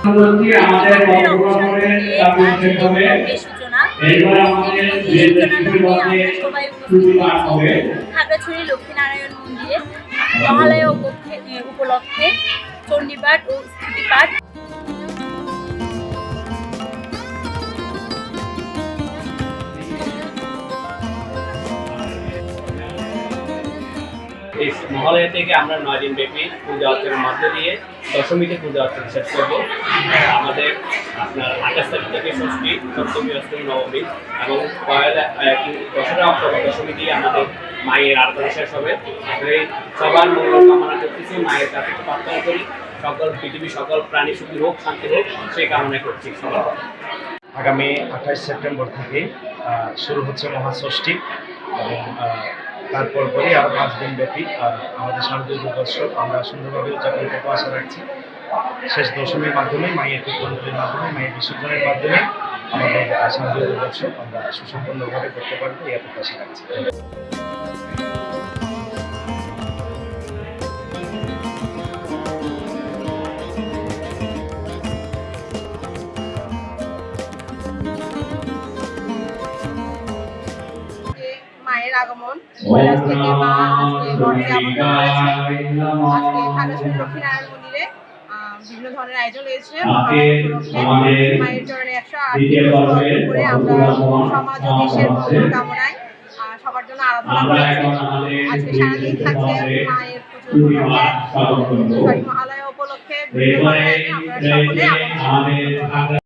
আমাদের খাগড়াছড়ি লক্ষ্মীনারায়ণ মন্দিরে মহালয়া উপলক্ষে উপলক্ষে চণ্ডীপাঠ ও স্তুতিপাঠ। এই মহালয়া থেকে আমরা নয় দিন ব্যাপী পূজা অর্চনার মধ্য দিয়ে দশমীতে পূজা অর্চনা শেষ করব। আমাদের আপনার আঠাশ তারিখ থেকে ষষ্ঠী, সপ্তমী, অষ্টমী, নবমী এবং পয়লা দশরা, অক্টোবর, দশমী দিয়ে আমাদের মায়ের আরাধনা শেষ হবে। এই সবার মঙ্গল কামনা করতেছি, মায়ের কাছে প্রার্থনা করি। সকল পৃথিবীর সকল প্রাণী সুখী হোক, শান্তি হোক, সেই কামনা করছি সবার। আগামী আঠাশ সেপ্টেম্বর থেকে শুরু হচ্ছে মহাষষ্ঠী এবং তারপর পরই আর পাঁচ দিন ব্যাপী আর আমাদের শারদীয় দুর্গোৎসব আমরা সুন্দরভাবে উদযাপন করতে আশা রাখছি। শেষ দশমীর মাধ্যমে, মায়ের কীর্তনের মাধ্যমে, মায়ের বিসর্জনের মাধ্যমে আমাদের শারদীয় দুর্গোৎসব আমরা সুসম্পন্নভাবে করতে পারব, এই প্রত্যাশা রাখছি। মায়ের আগমন। কৈলাস থেকে মা আজকে আজকে খাগড়াছড়ি লক্ষ্মীনারায়ণ মন্দিরে বিভিন্ন ধরনের আয়োজন রয়েছে। উপলক্ষে মায়ের চরণে একশো আট করে আমরা সমাজ ও দেশের মঙ্গল কামনায় সবার জন্য আরাধনা করেছি। আজকে সারাদিন থাকছে মায়ের পুজো উপলক্ষে। সরি মহালয়া উপলক্ষে বিভিন্ন ধরনের আমরা সকলে আমন্ত্রিত